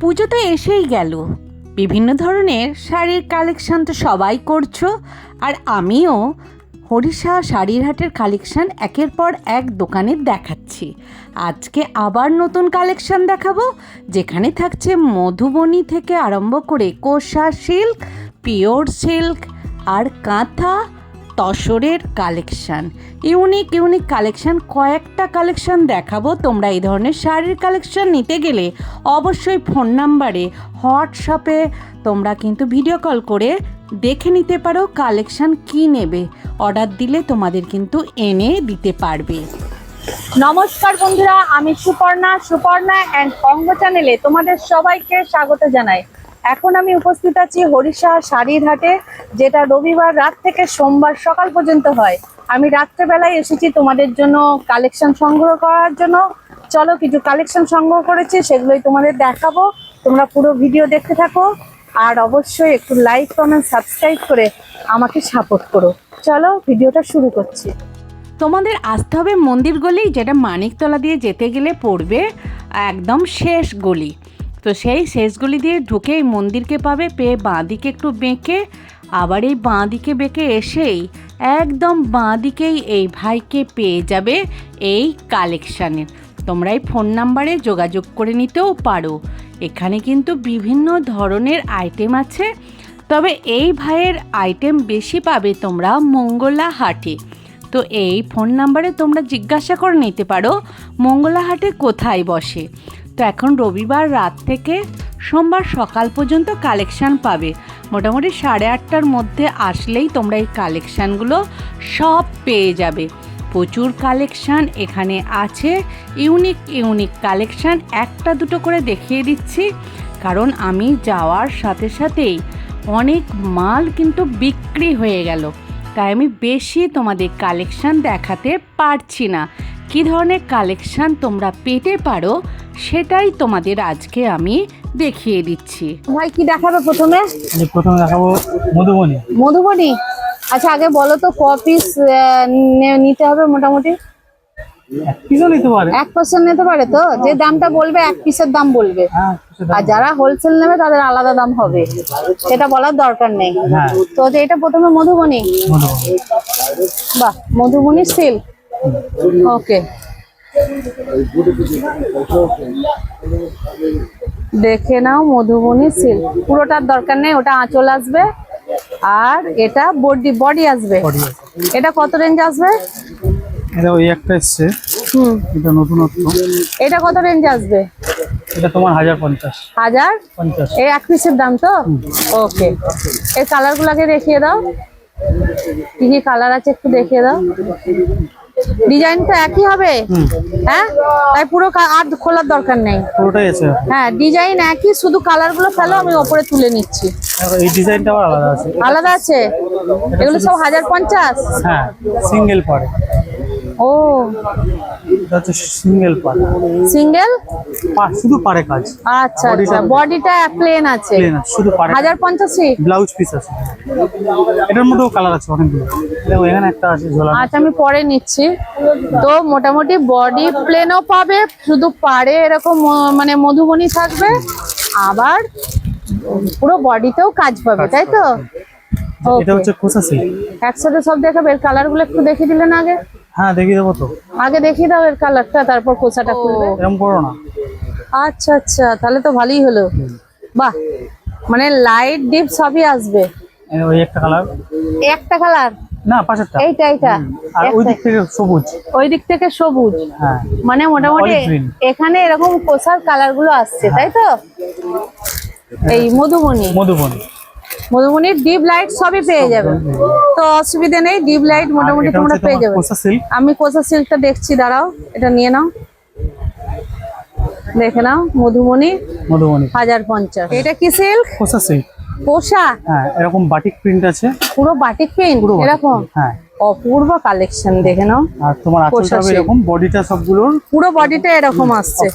পুজো তো এসেই গেল। বিভিন্ন ধরনের শাড়ির কালেকশন তো সবাই করছ, আর আমিও হরিষা শাড়ির হাটের কালেকশন একের পর এক দোকানে দেখাচ্ছি। আজকে আবার নতুন কালেকশন দেখাবো, যেখানে থাকছে মধুবনী থেকে আরম্ভ করে কোষা সিল্ক পিওর সিল্ক আর কাঁথা তসরের কালেকশান। ইউনিক ইউনিক কালেকশান, কয়েকটা কালেকশান দেখাবো। তোমরা এই ধরনের শাড়ির কালেকশান নিতে গেলে অবশ্যই ফোন নাম্বারে, হোয়াটসঅ্যাপে তোমরা কিন্তু ভিডিও কল করে দেখে নিতে পারো কালেকশান কি নেবে। অর্ডার দিলে তোমাদের কিন্তু এনে দিতে পারবে। নমস্কার বন্ধুরা, আমি সুপর্ণা। সুপর্ণা অ্যান্ড অঙ্গ চ্যানেলে তোমাদের সবাইকে স্বাগত জানাই। এখন আমি উপস্থিত আছি হরিষা শাড়ির হাটে যেটা রবিবার রাত থেকে সোমবার সকাল পর্যন্ত হয়। আমি রাত্রেবেলায় এসেছি তোমাদের জন্য কালেকশন সংগ্রহ করার জন্য। চলো কিছু কালেকশন সংগ্রহ করেছি, সেগুলোই তোমাদের দেখাবো। তোমরা পুরো ভিডিও দেখতে থাকো, আর অবশ্যই একটু লাইক কমেন্ট সাবস্ক্রাইব করে আমাকে সাপোর্ট করো। চলো ভিডিওটা শুরু করছি। তোমাদের আসতে হবে মন্দির গলি, যেটা মানিকতলা দিয়ে যেতে গেলে পড়বে একদম শেষ গলি। তো সেই শেষগুলি দিয়ে ঢুকে এই মন্দিরকে পাবে, পেয়ে বাঁ দিকে একটু বেঁকে, আবার এই বাঁ দিকে বেঁকে এসেই একদম বাঁ দিকেই এই ভাইকে পেয়ে যাবে এই কালেকশানের। তোমরা এই ফোন নাম্বারে যোগাযোগ করে নিতেও পারো। এখানে কিন্তু বিভিন্ন ধরনের আইটেম আছে। তবে এই ভাইয়ের আইটেম বেশি পাবে তোমরা মঙ্গলা হাটে তো এই ফোন নাম্বারে তোমরা জিজ্ঞাসা করে নিতে পারো, মঙ্গলাহাটে কোথায় বসে। তো এখন রবিবার রাত থেকে সোমবার সকাল পর্যন্ত কালেকশান পাবে। মোটামুটি সাড়ে আটটার মধ্যে আসলেই তোমরা এই কালেকশানগুলো সব পেয়ে যাবে। প্রচুর কালেকশান এখানে আছে, ইউনিক ইউনিক কালেকশান একটা দুটো করে দেখিয়ে দিচ্ছি। কারণ আমি যাওয়ার সাথে সাথেই অনেক মাল কিন্তু বিক্রি হয়ে গেল। তাই আমি বেশি তোমাদের কালেকশান দেখাতে পারছি না। কী ধরনের কালেকশান তোমরা পেতে পারো সেটাই তোমাদের আজকে আমি দেখিয়ে দিচ্ছি। ভাই কি দেখাবে প্রথমে? আমি প্রথমে দেখাবো মধুবনী। মধুবনী? আচ্ছা আগে বলো তো ক পিস নিতে হবে মোটামুটি? পিসও নিতে পারে? এক পার্সেন্ট নিতে পারে তো? যে দামটা বলবে এক পিসের দাম বলবে। হ্যাঁ আর যারা হোলসেল নেবে তাদের আলাদা দাম হবে। সেটা বলার দরকার নেই। হ্যাঁ। তো যে এটা প্রথমে মধুবনী? মধুবনী। বাহ মধুবনী সিল্ক ওকে দেখে নাও মধুবনী সিল্ক পুরোটার দরকার নেই ওটা আঁচল আসবে। আর এটা বডি বডি আসবে। এটা কত রেঞ্জ আসবে? এটা ওই একটা এসছে। হুম। এটা নতুনত্ব। এটা কত রেঞ্জ আসবে? এটা তোমার হাজার পঞ্চাশ। হাজার? পঞ্চাশ। এই এক পিসের দাম তো? ওকে। এই কালার গুলাকে দেখিয়ে দাও। কি কি কালার আছে একটু দেখিয়ে দাও। ডিজাইন তো একই হবে? হ্যাঁ? তাই পুরো আর খোলার দরকার নেই। পুরোটাই আছে। হ্যাঁ ডিজাইন একই শুধু কালারগুলো ফেলো আমি ওপরে তুলে নিচ্ছি। এই ডিজাইনটা আবার আলাদা আছে। আলাদা আছে? এগুলো সব হাজার পঞ্চাশ? হ্যাঁ সিঙ্গেল পারে। ও। এটা হচ্ছে সিঙ্গেল পারে সিঙ্গেল পা- শুধু পারে কাজ। আচ্ছা আচ্ছা। বডিটা প্লেন আছে। প্লেন আছে শুধু পারে হাজার পঞ্চাশই ব্লাউজ পিস আছে। এটার মধ্যেও কালার আছে অনেকগুলো। দেখো এখানে একটা আছে ঝোলা আচ্ছা আমি পরে নিচ্ছি। তো মোটামুটি বডি প্লেনও পাবে শুধু পাড়ে এরকম মানে মধুবনী থাকবে। আবার পুরো বডিতেও কাজ পাবে তাই তো? এটা হচ্ছে সিল্ক একসাথে সব দেখাবে এর কালারগুলো একটু দেখিয়ে দিলেন আগে। হ্যাঁ দেখিয়ে দেবো তো। আগে দেখিয়ে দাও এর কালারটা তারপর কোচাটা খুলবে। এরকম করো না। আচ্ছা আচ্ছা তাহলে তো ভালোই হলো। বাহ মানে লাইট ডিপ সবই আসবে। এই ওই একটা কালার একটা কালার না পাশেরটা। এইটা এইটা। আর ওই দিক থেকে সবুজ। ওই দিক থেকে সবুজ। হ্যাঁ মানে মোটামুটি এখানে এরকম কোষার কালারগুলো আসছে তাই তো? এই মধুবনী। মধুবনী। মধুবনীর ডিপ লাইট সবই পেয়ে যাবে। তো অসুবিধা নেই ডিপ লাইট মোটামুটি তোমরা পেয়ে যাবে। কোসা আমি কোষা সিল্কটা দেখছি দাঁড়াও এটা নিয়ে নাও। দেখে নাও মধুমনি মধুমনি হাজার পঞ্চাশ। এটা কি সিল্ক? কোসা সিল্ক। পোষা? হ্যাঁ এরকম বাটিক প্রিন্ট আছে। পুরো বাটিক প্রিন্ট এরকম? হ্যাঁ। অপূর্ব কালেকশন দেখে নাও। আর তোমার আঁচলটা এরকম বডিটা সবগুলোর পুরো বডিটা এরকম আসছে।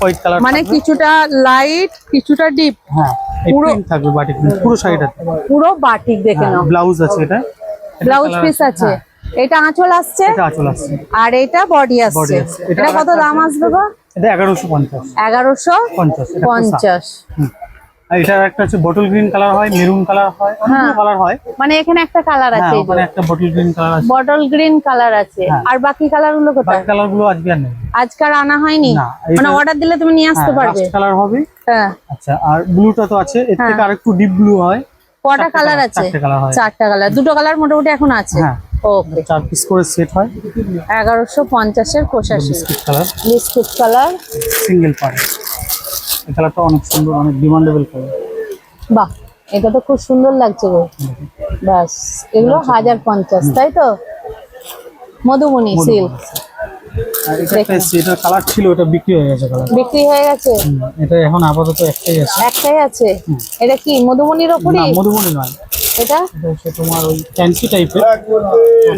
মানে কিছুটা লাইট কিছুটা ডিপ হ্যাঁ পুরো থাকবে বাটিক পুরো শাড়িটাতে পুরো বাটিক দেখে হ্যাঁ, নাও। ব্লাউজ আছে এটা। ব্লাউজ পিস আছে হ্যাঁ। এটা আঁচল আসছে? এটা আঁচল আসছে। আর এটা বডি আসছে। এটা কত দাম আসবে গো? এটা 1150 1150 50 50 এটার একটা হচ্ছে বটল গ্রিন কালার হয় মেরুন কালার হয় অনেকগুলো হ্যাঁ। কালার হয়। মানে এখানে একটা কালার হ্যাঁ আছে ওখানে একটা বটল গ্রিন কালার আছে। বটল গ্রিন কালার আছে। হ্যাঁ। আর বাকি কালারগুলো কোথায়? বাকি কালারগুলো আজকে আর নেই। আনা হয়নি? মানে অর্ডার দিলে তুমি নিয়ে আসতে পারবে। কালার হবে। হ্যাঁ। আচ্ছা আর ব্লুটা তো আছে। এর থেকে হ্যাঁ। আরেকটু ডিপ ব্লু হয়। কটা কালার আছে? চারটে হয়। কালার দুটো কালার মোটামুটি এখন আছে। হ্যাঁ। ওকে চার পিস করে সেট হয়। এগারোশো পঞ্চাশের পঁচাশি biscuit colour biscuit colour single পার এই কালারটা অনেক সুন্দর অনেক ডিমান্ডেবল কালার বাহ এটা তো খুব সুন্দর লাগছে গো। ব্যাস এগুলো হাজার পঞ্চাশ তাই তো? মধুবনী সিল্ক এটা কালার ছিল বিক্রি হয়ে গেছে কালার বিক্রি হয়ে গেছে? এটা এখন আপাতত একটাই আছে। একটাই আছে? এটা কি না ওপরই নয়। এটা? তোমার ওই টাইপের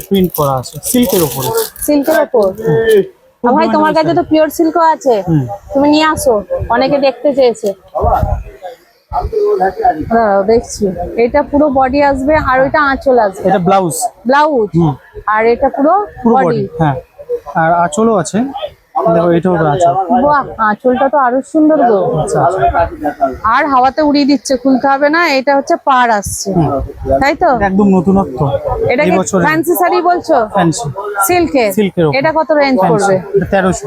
প্রিন্ট করা আছে সিল্কের উপরে সিল্কের ওপর? আর ভাই তোমার কাছে তো পিওর সিল্কও আছে। তুমি নিয়ে আসো অনেকে দেখতে চেয়েছে। দেখছি। এটা পুরো বডি আসবে আর ওইটা আঁচল আসবে। এটা ব্লাউজ ব্লাউজ আর এটা পুরো বডি হ্যাঁ। আর আঁচলও আছে। দেখো এটাও তো আঁচল বাহ আঁচলটা তো আরও সুন্দর গো। আচ্ছা আচ্ছা। আর হাওয়াতে উড়িয়ে দিচ্ছে খুলতে হবে না এটা হচ্ছে পার আসছে। তাই তো? একদম নতুনত্ব। এটা কি ফ্যান্সি শাড়ি বলছো? ফ্যান্সি সিল্কের সিল্কের এটা কত রেঞ্জ পড়বে? তেরোশো।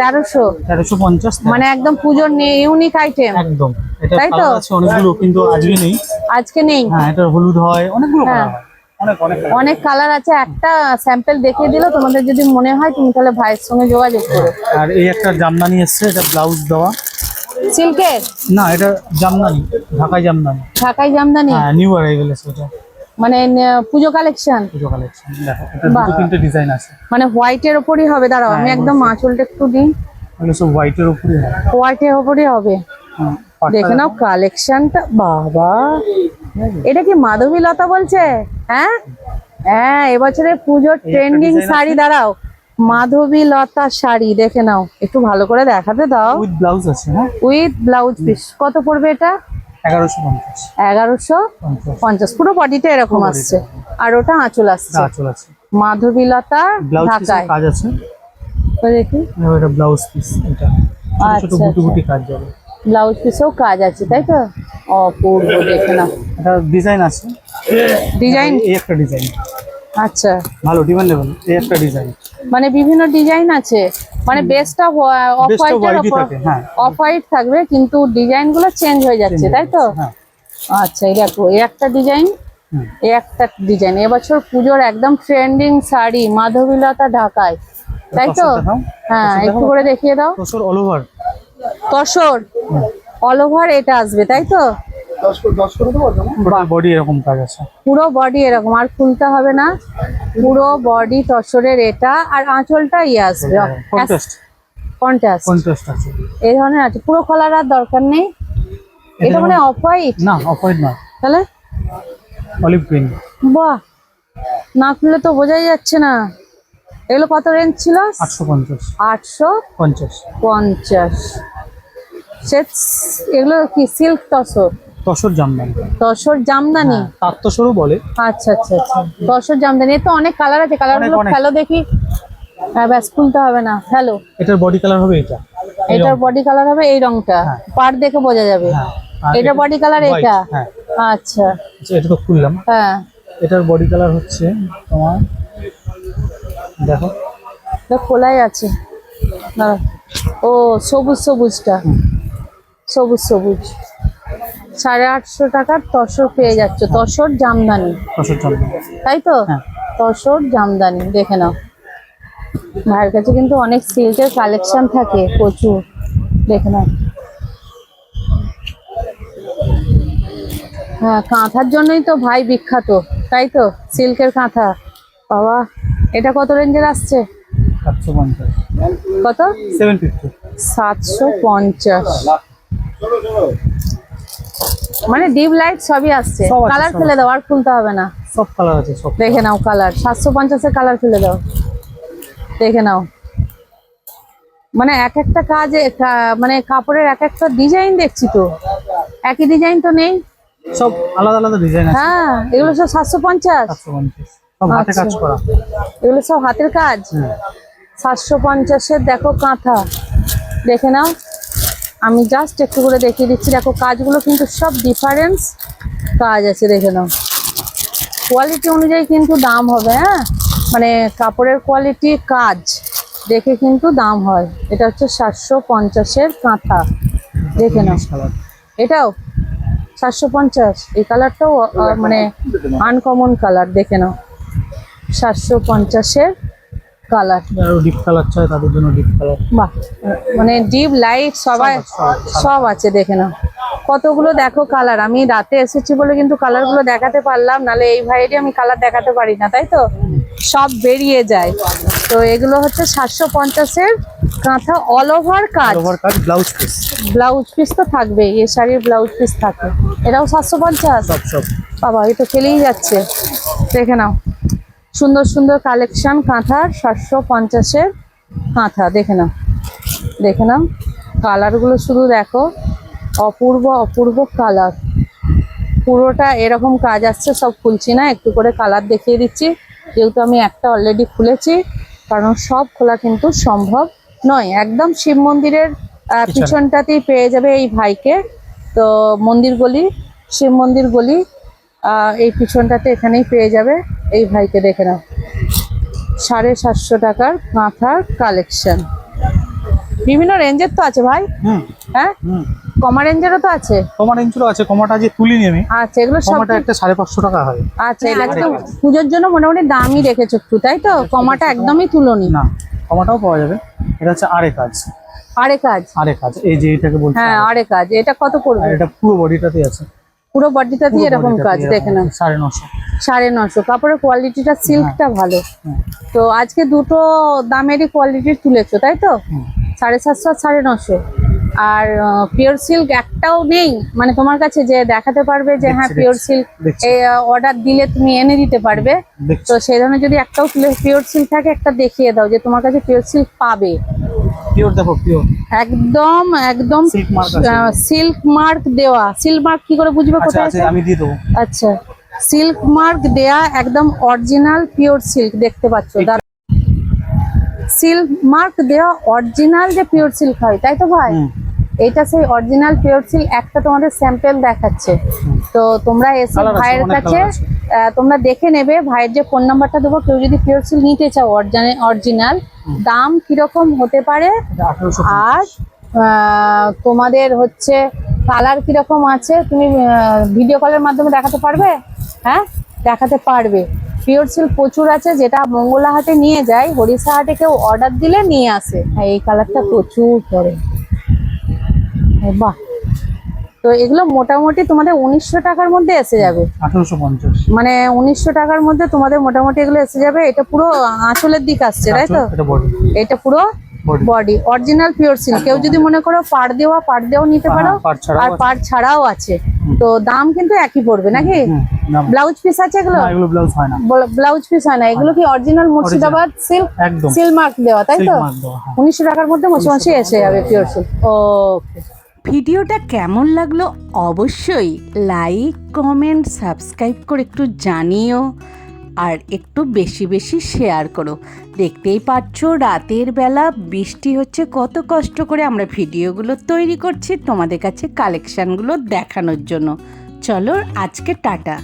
তেরোশো? তেরোশো পঞ্চাশ মানে একদম পুজোর ইউনিক আইটেম একদম। এটা তাই তো? আছে অনেকগুলো কিন্তু আজকে নেই। আজকে নেই। হ্যাঁ এটা হলুদ হয় অনেকগুলো। হয়। অনেক কালার আছে। একটা স্যাম্পল দেখিয়ে দিলো তোমাদের যদি মনে হয় তুমি তাহলে ভাইয়ের সঙ্গে যোগাযোগ করো। আর এই একটা জামদানি এসছে এটা ব্লাউজ দেওয়া। সিল্কের না এটা জামদানি ঢাকাই জামদানি। ঢাকাই জামদানি? হ্যাঁ নিউ অ্যারাইভেল আছে এটা। মানে পুজো কালেকশন পুজো কালেকশন দেখো এটা দুটো তিনটে ডিজাইন আছে। মানে হোয়াইটের ওপরই হবে দাঁড়াও আমি হ্যাঁ, একদম আঁচলটা একটু দিই। এগুলো সব হোয়াইটের উপরে হয় হোয়াইটের ওপরই হবে। হ্যাঁ, দেখে নাও কালেকশনটা বাবা। এটা কি মাধবী লতা বলছে? হ্যাঁ? হ্যাঁ এবছরে পুজোর ট্রেন্ডিং শাড়ি দাঁড়াও। মাধবী লতা শাড়ি দেখে নাও। একটু ভালো করে দেখাতে দাও। উইথ ব্লাউজ আছে হ্যাঁ? উইথ ব্লাউজ পিস কত পড়বে এটা? এগারোশো পঞ্চাশ। পুরো বডিটা এরকম আসছে। আর ওটা আঁচল আসছে। মাধবী লতা ঢাকায়। কাজ আছে। দেখি। ব্লাউজ পিস এটা। ছোট ছোট বুটি। বুটি কাজ যাবে ব্লাউজ পিসেও কাজ আছে তাই তো? অপূর্ব দেখে না এটা ডিজাইন আছে। ডিজাইন? এই একটা ডিজাইন। আচ্ছা। ভালো ডিমান্ডেবল। এই একটা ডিজাইন। মানে বিভিন্ন ডিজাইন আছে। মানে বেসটা অফ Base টা হোয়াইটের white ই উপর থাকে, হ্যাঁ। অফ হোয়াইট থাকবে কিন্তু ডিজাইনগুলো চেঞ্জ হয়ে যাচ্ছে তাই তো? হ্যাঁ। আচ্ছা এই দেখো এই একটা ডিজাইন। এই একটা ডিজাইন। এবছর পুজোর একদম ট্রেন্ডিং শাড়ি মাধবীলতা ঢাকায়। তাই তো? হ্যাঁ একটু করে দেখিয়ে দাও। All over tussar. All over এটা আসবে তাই তো? বডি এরকম কাজ আছে। পুরো বডি এরকম আর খুলতে হবে না। পুরো বডি তসরের এটা আর আঁচলটা ইয়ে আসবে কন্ট্রাস্ট আছে। এই ধরনের আছে পুরো খোলার আর দরকার নেই। এটা মানে অফ হোয়াইট না অফ হোয়াইট না তাহলে? অলিভ গ্রিন বাহ! না খুললে তো বোঝাই যাচ্ছে না। এগুলো কত রেঞ্জ ছিল? আটশো পঞ্চাশ। আটশো পঞ্চাশ। পঞ্চাশ। সে এগুলো কি সিল্ক তসর? তসর জামদানি। তসর জামদানি? তার তসরও বলে। আচ্ছা আচ্ছা আচ্ছা। তসর জামদানি এর তো অনেক কালার আছে। কালারগুলো। ফেলো দেখি। হ্যাঁ ব্যাস খুলতে হবে না। ফেলো। এটার বডি কালার হবে এটা। এটার বডি কালার হবে এই রংটা। হ্যাঁ। পার দেখে বোঝা যাবে। হ্যাঁ। এটা বডি কালার এটা? হ্যাঁ। আচ্ছা। আচ্ছা, এটা তো খুললাম। হ্যাঁ। এটার বডি কালার হচ্ছে তোমার দেখো। খোলাই আছে। ও সবুজ সবুজটা। সবুজ সবুজ। সাড়ে আটশো টাকার তসর পেয়ে যাচ্ছে। তসর জামদানি। তাই তো? হ্যাঁ। তসর জামদানি দেখে নাও। ভাইয়ের কাছে কিন্তু অনেক সিল্কের কালেকশন থাকে প্রচুর। দেখে নাও। হ্যাঁ কাঁথার জন্যই তো ভাই বিখ্যাত। তাই তো? সিল্কের কাঁথা। বাবা। এটা কত রেঞ্জের আসছে? কত? সাতশো পঞ্চাশ। মানে ডিপ লাইট সবই আসছে। কালার ফেলে দাও আর খুলতে হবে না। সব কালার আছে সব দেখে নাও কালার। সাতশো পঞ্চাশের কালার ফেলে দাও। দেখে নাও। মানে এক একটা কাজে মানে কাপড়ের এক একটা ডিজাইন দেখছি তো। একই ডিজাইন তো নেই? সব আলাদা আলাদা ডিজাইন আছে। হ্যাঁ এগুলো সব সাতশো পঞ্চাশ। হাতে আচ্ছা। কাজ করা। এগুলো সব হাতের কাজ? সাতশো পঞ্চাশের দেখো কাঁথা। দেখে নাও। আমি জাস্ট একটু করে দেখিয়ে দিচ্ছি। দেখো কাজগুলো কিন্তু সব ডিফারেন্স কাজ আছে দেখে নাও। কোয়ালিটি অনুযায়ী কিন্তু দাম হবে হ্যাঁ? মানে কাপড়ের কোয়ালিটি কাজ দেখে কিন্তু দাম হয়। এটা হচ্ছে সাতশো পঞ্চাশের কাঁথা। দেখে নাও। এটাও সাতশো পঞ্চাশ। এই কালারটাও মানে আনকমন কালার দেখে নাও। সাতশো পঞ্চাশের কালার। আরও ডিপ কালার চাই তাদের জন্য ডিপ কালার বাহ মানে ডিপ লাইট সবাই সব আছে, দেখে নাও। কতগুলো দেখো কালার আমি রাতে এসেছি বলে কিন্তু কালারগুলো দেখাতে পারলাম নালে এই ভাইয়েরই আমি কালার দেখাতে পারি না তাই তো? সব বেরিয়ে যায়। তো এগুলো হচ্ছে সাতশো পঞ্চাশের কাঁথা অল ওভার কাজ। ব্লাউজ পিস ব্লাউজ পিস তো থাকবেই এই শাড়ির ব্লাউজ পিস থাকে। এটাও সাতশো পঞ্চাশ? বাবা এই তো ফেলেই যাচ্ছে। দেখে নাও। সুন্দর সুন্দর কালেকশন কাঁথার সাতশো পঞ্চাশের কাঁথা দেখে নাও দেখে নাও কালারগুলো শুধু দেখো অপূর্ব অপূর্ব কালার পুরোটা এরকম কাজ আসছে সব খুলছি না একটু করে কালার দেখিয়ে দিচ্ছি। যেহেতু আমি একটা অলরেডি খুলেছি কারণ সব খোলা কিন্তু সম্ভব নয়। একদম শিব মন্দিরের পিছনটাতেই পেয়ে যাবে এই ভাইকে। তো মন্দির গলি শিব মন্দির গলি এই পিছনটাতে এখানেই পেয়ে যাবে। এই ভাইকে দেখে নাও। সাড়ে সাতশো টাকার কাঁথার কালেকশন বিভিন্ন রেঞ্জের তো আছে ভাই। হুম। হ্যাঁ? কমা রেঞ্জেরও তো আছে। কমা রেঞ্জেরও আছে কমাটা যে তুলিনি আমি। আচ্ছা এগুলো সব কমাটা একটা সাড়ে পাঁচশো টাকা হয়। আচ্ছা এটা তো পুজোর জন্য মোটামুটি দামই রেখেছো একটু তাই তো? কমাটা একদমই তুলোনি। না কমাটাও পাওয়া যাবে। এটা হচ্ছে আরে কাজ। আরে কাজ। আরে কাজ এই যে এটাকে বলছি হ্যাঁ আরে কাজ এটা কত আর পড়বে এটা পুরো বডিটাতে আছে। পুরো বডিটা দিয়ে এরকম কাজ দেখে নাও। সাড়ে নশো। সাড়ে নশো। কাপড়ের কোয়ালিটিটা সিল্কটা ভালো। তো আজকে দুটো দামেরই কোয়ালিটির তুলেছো তাই তো? সাড়ে সাতশো আর সাড়ে নশো। আর পিওর সিল্ক একটাও নেই। মানে তোমার কাছে যে দেখাতে পারবে যে হ্যাঁ পিওর সিল্ক। অর্ডার দিলে তুমি এনে দিতে পারবে। তো সেই ধরনের যদি একটাও পিওর সিল্ক থাকে একটা দেখিয়ে দাও যে তোমার কাছে পিওর সিল্ক পাবে। পিওর দেখো পিওর একদম একদম সিল্ক মার্ক দেওয়া। সিল্ক মার্ক কি করে বুঝবে আচ্ছা কোথায় আছে আছে? আমি দিয়ে দেবো। আচ্ছা। সিল্ক মার্ক দেয়া একদম অরিজিনাল পিওর সিল্ক দেখতে পাচ্ছ। সিল্ক মার্ক দেওয়া অরিজিনাল যে পিওর সিল্ক হয় তাই তো ভাই। এটা সেই অরিজিনাল পিওর সিল্ক একটা তোমাদের স্যাম্পল দেখাচ্ছে। তো তোমরা এসে ভাইয়ের কাছে তোমরা দেখে নেবে ভাইয়ের যে ফোন নাম্বারটা দেবো কেউ যদি পিওর সিল্ক নিতে চাও অরিজিনাল দাম কীরকম হতে পারে? আর তোমাদের হচ্ছে কালার কীরকম আছে তুমি ভিডিও কলের মাধ্যমে দেখাতে পারবে? হ্যাঁ? দেখাতে পারবে। পিওর সিল্ক প্রচুর আছে যেটা মঙ্গলা হাটে নিয়ে যায় হরিষা হাটে কেউ অর্ডার দিলে নিয়ে আসে। হ্যাঁ এই কালারটা প্রচুর পরে। বাহ। তো এগুলো মোটামুটি তোমাদের উনিশশো টাকার মধ্যে এসে যাবে। আঠারোশো পঞ্চাশ। মানে উনিশশো টাকার মধ্যে তোমাদের মোটামুটি এগুলো এসে যাবে। এটা পুরো আঁচলের দিক আসছে তাই তো? এটা পুরো বডি অরিজিনাল পিওর সিল্ক কেউ যদি মনে করো পাড় দেওয়া পাড় দেওয়াও নিতে পারো। হ্যাঁ, আর। পাড় ছাড়াও আছে। তো দাম কিন্তু একই পড়বে নাকি? ব্লাউজ পিস আছে এগুলো? ব্লাউজ পিস হয় না। এগুলো কি original Murshidabad silk seal mark দেওয়া তাই তো? দেওয়া হ্যাঁ। উনিশশো টাকার মধ্যে মোছামাছি এসে যাবে পিওর সিল্ক ওকে ভিডিওটা কেমন লাগল অবশ্যই লাইক কমেন্ট সাবস্ক্রাইব করে একটু জানিও আর একটু বেশি বেশি শেয়ার করো। দেখতেই পাচ্ছ রাতের বেলা বৃষ্টি হচ্ছে, কত কষ্ট করে আমরা ভিডিওগুলো তৈরি করছি তোমাদের কাছে কালেকশানগুলো দেখানোর জন্য। চলো আজকে টাটা।